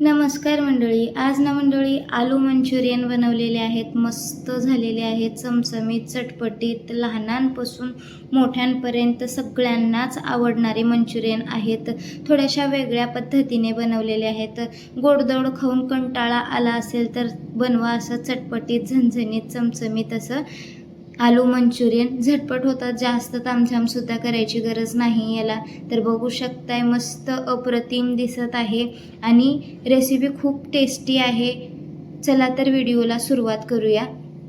नमस्कार मंडळी. आज ना मंडळी आलू मंचुरियन बनवलेले आहेत. मस्त झालेले आहेत. चमचमीत चटपटीत लहानांपासून मोठ्यांपर्यंत सगळ्यांनाच आवडणारे मंचुरियन आहेत. थोड्याशा वेगळ्या पद्धतीने बनवलेले आहेत. गोडदोड खाऊन कंटाळा आला असेल तर बनवा असं चटपटीत झणझणीत चमचमीत असं आलू मंचुरियन झटपट होतात. जास्त तामझामसुद्धा करायची गरज नाही याला. तर बघू शकताय मस्त अप्रतिम दिसत आहे. आणि रेसिपी खूप टेस्टी आहे. चला तर व्हिडिओला सुरुवात करूया.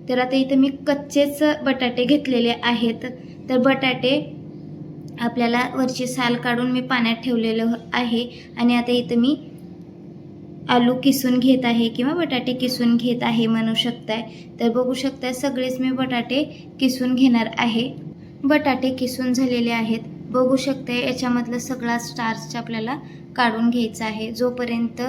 तर आता इथं मी कच्चेच बटाटे घेतलेले आहेत. तर बटाटे आपल्याला वरची साल काढून मी पाण्यात ठेवलेलं आहे. आणि आता इथं मी आलू किसून घेत आहे किंवा बटाटे किसून घेत आहे म्हणू शकताय. तर बघू शकताय सगळेच मी बटाटे किसून घेणार आहे. बटाटे किसून झालेले आहेत. बघू शकताय याच्यामधलं सगळा स्टार्च आपल्याला काढून घ्यायचा आहे. जोपर्यंत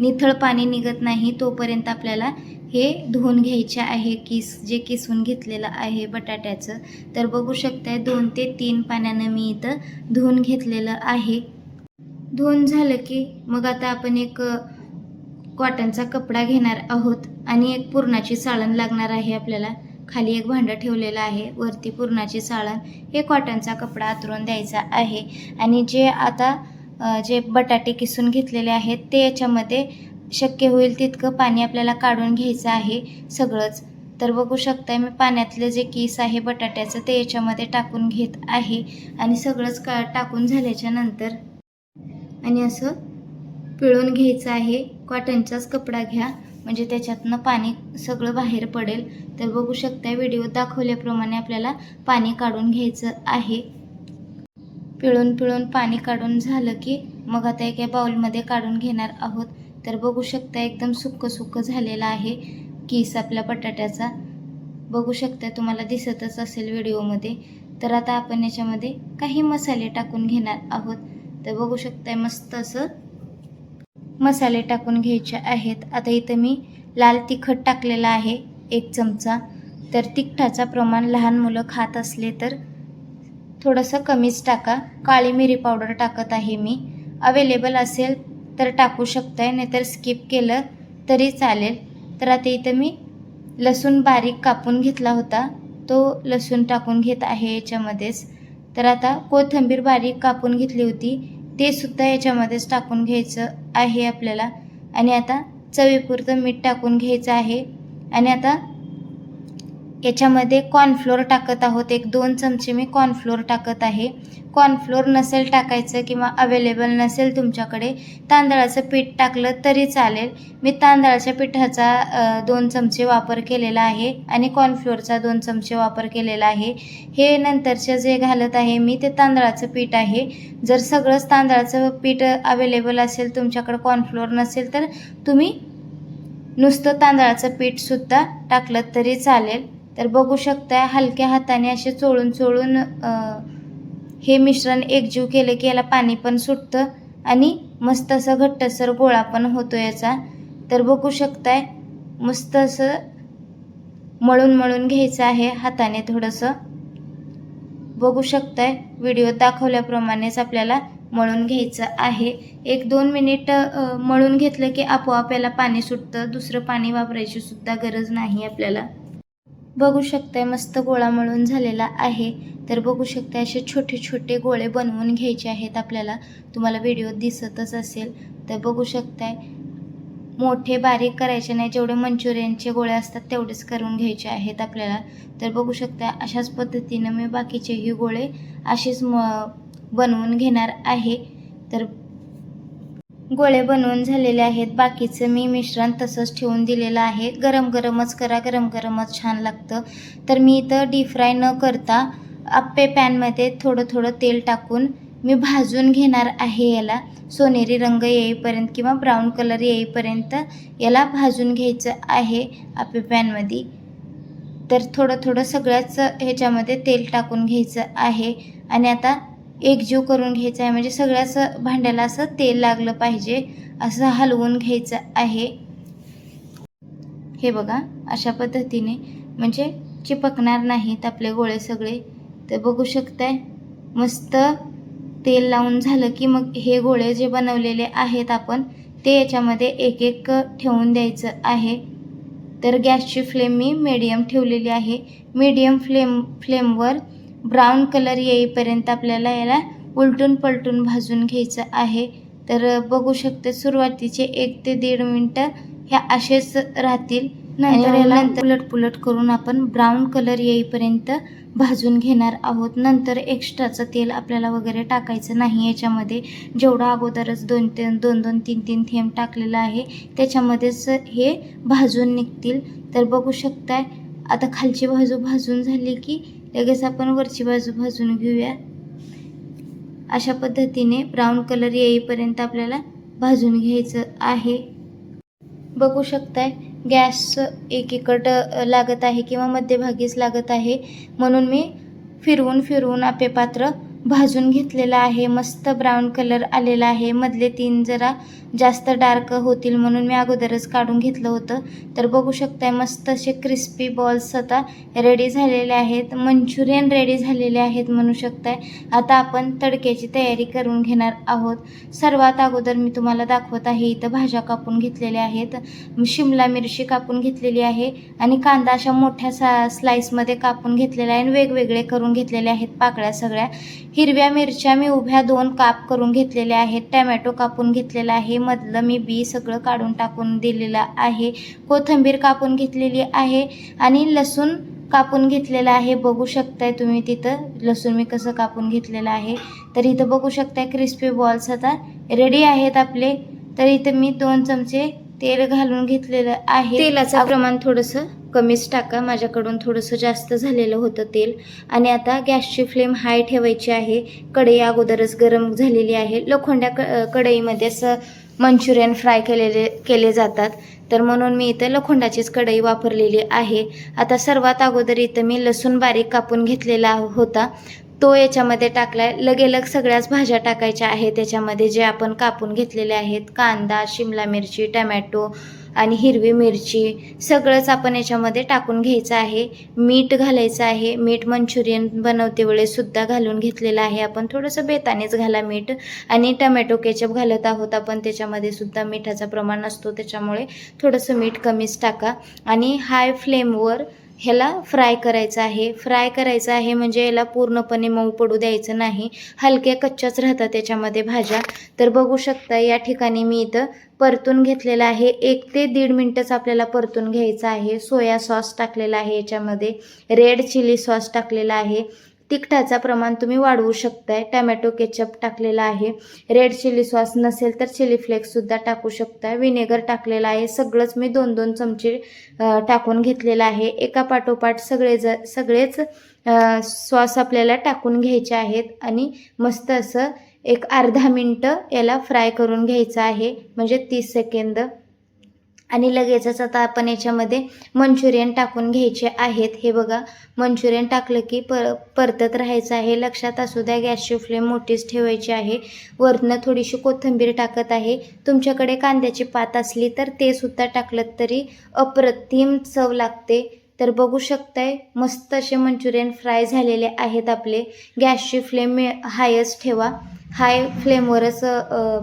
निथळ पाणी निघत नाही तोपर्यंत आपल्याला हे धुवून घ्यायचे आहे किस जे किसून घेतलेलं आहे बटाट्याचं. तर बघू शकताय दोन ते तीन पाण्यानं मी इथं धुवून घेतलेलं आहे. धुवून झालं की मग आता आपण एक कॉटनचा कपडा घेणार आहोत आणि एक पुरणाची साळण लागणार आहे आपल्याला. खाली एक भांडं ठेवलेलं आहे. वरती पुरणाची साळण. हे कॉटनचा कपडा आतरून द्यायचा आहे. आणि जे आता जे बटाटे किसून घेतलेले आहेत ते याच्यामध्ये शक्य होईल तितकं पाणी आपल्याला काढून घ्यायचं आहे सगळंच. तर बघू शकताय मी पाण्यातलं जे किस आहे बटाट्याचं ते याच्यामध्ये टाकून घेत आहे. आणि सगळंच का टाकून झाल्याच्यानंतर आणि असं पिळून घ्यायचं आहे. कॉटनचाच कपडा घ्या. म्हणजे त्याच्यातनं पाणी सगळं बाहेर पडेल. तर बघू शकता व्हिडिओ दाखवल्याप्रमाणे आपल्याला पाणी काढून घ्यायचं आहे. पिळून पिळून पाणी काढून झालं की मग आता एका बाउलमध्ये काढून घेणार आहोत. तर बघू शकता एकदम सुक्क सुक्क झालेलं आहे किस आपल्या बटाट्याचा. बघू शकता तुम्हाला दिसतच असेल व्हिडिओमध्ये. तर आता आपण याच्यामध्ये काही मसाले टाकून घेणार आहोत. तर बघू शकताय मस्त असं मसाले टाकून घ्यायचे आहेत. आता इथं मी लाल तिखट टाकलेलं आहे एक चमचा. तर तिखटाचा प्रमाण लहान मुलं खात असले तर थोडंसं कमीच टाका. काळी मिरी पावडर टाकत आहे मी. अवेलेबल असेल तर टाकू शकताय नाहीतर स्किप केलं तरी चालेल. तर आता इथं मी लसूण बारीक कापून घेतला होता. तो लसूण टाकून घेत आहे याच्यामध्येच. तर आता कोथिंबीर बारीक कापून घेतली होती. ते सुद्धा याच्यामध्येच टाकून घ्यायचं आहे आपल्याला. आणि आता चवीपुरतं मीठ टाकून घ्यायचं आहे. आणि आता याच्यामध्ये कॉर्नफ्लोअर टाकत आहोत. एक दोन चमचे मी कॉर्नफ्लोअर टाकत आहे. कॉर्नफ्लोअर नसेल टाकायचं किंवा अवेलेबल नसेल तुमच्याकडे तांदळाचं पीठ टाकलं तरी चालेल. मी तांदळाच्या पिठाचा दोन चमचे वापर केलेला आहे आणि कॉर्नफ्लोअरचा दोन चमचे वापर केलेला आहे. हे नंतरचे जे घालत आहे मी ते तांदळाचं पीठ आहे. जर सगळंच तांदळाचं पीठ अवेलेबल असेल तुमच्याकडे कॉर्नफ्लोअर नसेल तर तुम्ही नुसतं तांदळाचं पीठसुद्धा टाकलं तरी चालेल. तर बघू शकता हलक्या हाताने असे चोळून चोळून हे मिश्रण एकजीव केलं की याला पाणी पण सुटतं आणि मस्त असं घट्टसर गोळा पण होतो याचा. तर बघू शकताय मस्त असं मळून मळून घ्यायचं आहे हाताने थोडंसं. बघू शकताय व्हिडिओ दाखवल्याप्रमाणेच आपल्याला मळून घ्यायचं आहे. एक दोन मिनिट मळून घेतलं की आपोआप याला पाणी सुटतं दुसरं पाणी वापरायची सुद्धा गरज नाही आपल्याला. बघू शकताय मस्त गोळा मळून झालेला आहे. तर बघू शकताय असे छोटे छोटे गोळे बनवून घ्यायचे आहेत आपल्याला. तुम्हाला व्हिडिओ दिसतच असेल. तर बघू शकताय मोठे बारीक करायचे नाही जेवढे मंचुरियनचे गोळे असतात तेवढेच करून घ्यायचे आहेत आपल्याला. तर बघू शकता अशाच पद्धतीनं मी बाकीचेही गोळे असेच म बनवून घेणार आहे. तर गोळे बनवून झालेले आहेत. बाकीचं मी मिश्रण तसंच ठेवून दिलेलं आहे. गरम गरमच करा गरम गरमच छान लागतं. तर मी इथं डीप फ्राय न करता आप्पे पॅनमध्ये थोडं थोडं तेल टाकून मी भाजून घेणार आहे याला. सोनेरी रंग येईपर्यंत किंवा ब्राऊन कलर येईपर्यंत याला भाजून घ्यायचं आहे आप्पे पॅनमध्ये तर थोडं थोडं सगळ्याच ह्याच्यामध्ये तेल टाकून घ्यायचं आहे. आणि आता एकजीव करून घ्यायचं आहे. म्हणजे सगळ्याच भांड्याला असं तेल लागलं पाहिजे असं हलवून घ्यायचं आहे. हे बघा अशा पद्धतीने म्हणजे चिपकणार नाहीत आपले गोळे सगळे. तर बघू शकताय मस्त तेल लावून झालं की मग हे गोळे जे बनवलेले आहेत आपण ते याच्यामध्ये एक एक ठेवून द्यायचं आहे. तर गॅसची फ्लेम मी मीडियम ठेवलेली आहे. मीडियम फ्लेम फ्लेमवर ब्राऊन कलर येईपर्यंत आपल्याला याला उलटून पलटून भाजून घ्यायचं आहे. तर बघू शकते सुरुवातीचे एक ते दीड मिनटं ह्या असेच राहतील. नंतर याला उलट पुलट करून आपण ब्राऊन कलर येईपर्यंत भाजून घेणार आहोत. नंतर एक्स्ट्राचं तेल आपल्याला वगैरे टाकायचं नाही. याच्यामध्ये जेवढं अगोदरच दोन ते दोन दोन तीन तीन थेंब टाकलेलं आहे त्याच्यामध्येच हे भाजून निघतील. तर बघू शकताय आता खालची बाजू भाजून झाली की लगेच आपण वरची बाजू भाजून घेऊया. अशा पद्धतीने ब्राऊन कलर येईपर्यंत आपल्याला भाजून घ्यायचं आहे. बघू शकताय गॅस एकीकट लागत आहे किंवा मध्यभागीच लागत आहे. म्हणून मी फिरवून फिरवून आपे पात्र भाजून घेतलेलं आहे. मस्त ब्राऊन कलर आलेला आहे. मधले तीन जरा जास्त डार्क होतील म्हणून मी अगोदरच काढून घेतलं होतं. तर बघू शकताय मस्त असे क्रिस्पी बॉल्स आता रेडी झालेले आहेत. मंचुरियन रेडी झालेले आहेत म्हणू शकताय. आता आपण तडक्याची तयारी करून घेणार आहोत. सर्वात अगोदर मी तुम्हाला दाखवत आहे इथं भाज्या कापून घेतलेल्या आहेत. शिमला मिरची कापून घेतलेली आहे आणि कांदा अशा मोठ्या सा स्लाईसमध्ये कापून घेतलेला आहे आणि वेगवेगळे करून घेतलेले आहेत पाकळ्या सगळ्या. हिरव्या मिरच्या मी उभ्या दोन काप करून घेतलेल्या आहेत. टॅमॅटो कापून घेतलेला आहे. मधलं मी बी सगळं काढून टाकून दिलेलं आहे. कोथिंबीर कापून घेतलेली आहे आणि लसूण कापून घेतलेलं आहे. बघू शकताय तुम्ही तिथं. लसूण मी कसं कापून घेतलेलं आहे. तर इथं बघू शकताय क्रिस्पी बॉल्स आता रेडी आहेत आपले. तर इथं मी दोन चमचे तेल घालून घेतलेलं आहे. तेलाचं प्रमाण थोडंसं कमीच टाका. माझ्याकडून थोडंसं जास्त झालेलं होतं तेल. आणि आता गॅसची फ्लेम हाय ठेवायची आहे. कढई अगोदरच गरम झालेली आहे. लोखंड्या क कढईमध्ये असं मंचुरियन फ्राय केलेले केले जातात. तर म्हणून मी इथं लोखंडाचीच कढई वापरलेली आहे. आता सर्वात अगोदर इथं मी लसूण बारीक कापून घेतलेला हो-, होता. तो याच्यामध्ये टाकला आहे लगेलग सगळ्याच भाज्या टाकायच्या आहेत. त्याच्यामध्ये जे आपण कापून घेतलेले आहेत कांदा शिमला मिरची टमॅटो आणि हिरवी मिरची सगळंच आपण याच्यामध्ये टाकून घ्यायचं आहे. मीठ घालायचं आहे. मीठ मंचुरियन बनवते वेळेसुद्धा घालून घेतलेलं आहे. आपण थोडंसं बेतानेच घाला मीठ. आणि टमॅटो केचप घालत आहोत आपण त्याच्यामध्ये सुद्धा मिठाचं प्रमाण असतो त्याच्यामुळे थोडंसं मीठ कमीच टाका. आणि हाय फ्लेमवर ह्याला फ्राय करायचं आहे. फ्राय करायचं आहे म्हणजे याला पूर्णपणे मऊ पडू द्यायचं नाही. हलक्या कच्च्याच राहतात त्याच्यामध्ये भाज्या. तर बघू शकता या ठिकाणी मी इथं परतून घेतलेलं आहे. एक ते दीड मिनटंच आपल्याला परतून घ्यायचं आहे. सोया सॉस टाकलेला आहे याच्यामध्ये. रेड चिली सॉस टाकलेला आहे. तिखटाचं प्रमाण तुम्ही वाढवू शकताय. टमॅटो केचप टाकलेला आहे. रेड चिली सॉस नसेल तर चिली फ्लेक्ससुद्धा टाकू शकताय. विनेगर टाकलेलं आहे. सगळंच मी दोन दोन चमचे टाकून घेतलेलं आहे. एका पाठोपाठ सगळे ज सगळेच सॉस आपल्याला टाकून घ्यायचे आहेत. आणि मस्त असं एक अर्धा मिनटं याला फ्राय करून घ्यायचं आहे म्हणजे तीस सेकंद. आणि लगेचच आता आपण याच्यामध्ये मंचुरियन टाकून घ्यायचे आहेत. हे बघा मंचुरियन टाकलं की पर परतत राहायचं आहे. लक्षात असू द्या गॅसची फ्लेम मोठीच ठेवायची आहे. वरनं थोडीशी कोथिंबीर टाकत आहे. तुमच्याकडे कांद्याची पात असली तर ते सुद्धा टाकलं तरी अप्रतिम चव लागते. तर बघू शकताय मस्त असे मंचुरियन फ्राय झालेले आहेत आपले. गॅसची फ्लेम हायच ठेवा. हाय फ्लेमवरच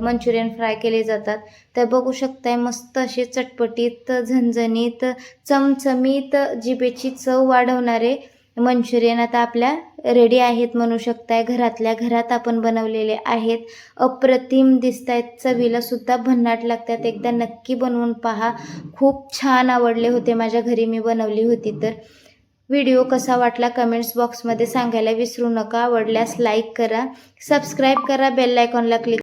मंचुरियन फ्राय केले जातात. तर बघू शकताय मस्त असे चटपटीत झणझणीत चमचमीत जिभेची चव वाढवणारे मंचुरियन आता आपल्या रेडी आहेत म्हणू शकताय. घरातल्या घरात आपण बनवलेले आहेत. अप्रतिम दिसत आहेत चवीला सुद्धा भन्नाट लागतात. एकदा नक्की बनवून पहा. खूप छान आवडले होते माझ्या घरी मी बनवली होती तर. व्हिडिओ कसा वाटला कमेंट्स बॉक्समध्ये सांगायला विसरू नका. आवडल्यास लाईक करा. सबस्क्राईब करा. बेल आयकॉनला क्लिक